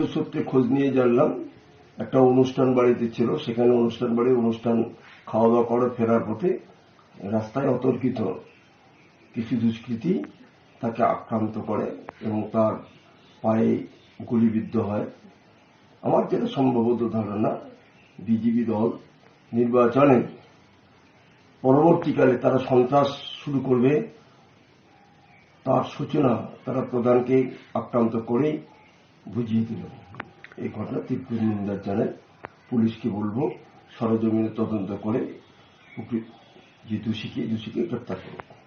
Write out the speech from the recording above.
সূত্রে খোঁজ নিয়ে জানলাম, একটা অনুষ্ঠান বাড়িতে ছিল, সেখানে অনুষ্ঠান বাড়ি, অনুষ্ঠান খাওয়া দাওয়া করে, ফেরার পথে রাস্তায় অতর্কিত কিছু দুষ্কৃতী তাকে আক্রান্ত করে এবং তার পায়ে গুলিবিদ্ধ হয়। আমার যেটা সম্ভবত ধারণা বিজেপি দল নির্বাচনে পরবর্তীকালে তারা সন্ত্রাস শুরু করবে, তার সূচনা তারা প্রধানকে আক্রান্ত করেই বুঝিয়ে দিল। এই ঘটনা তীব্র নিন্দা জানাই পুলিশকে বলব, সরজমিনে তদন্ত করে যে দোষীকে দোষীকে গ্রেপ্তার করবে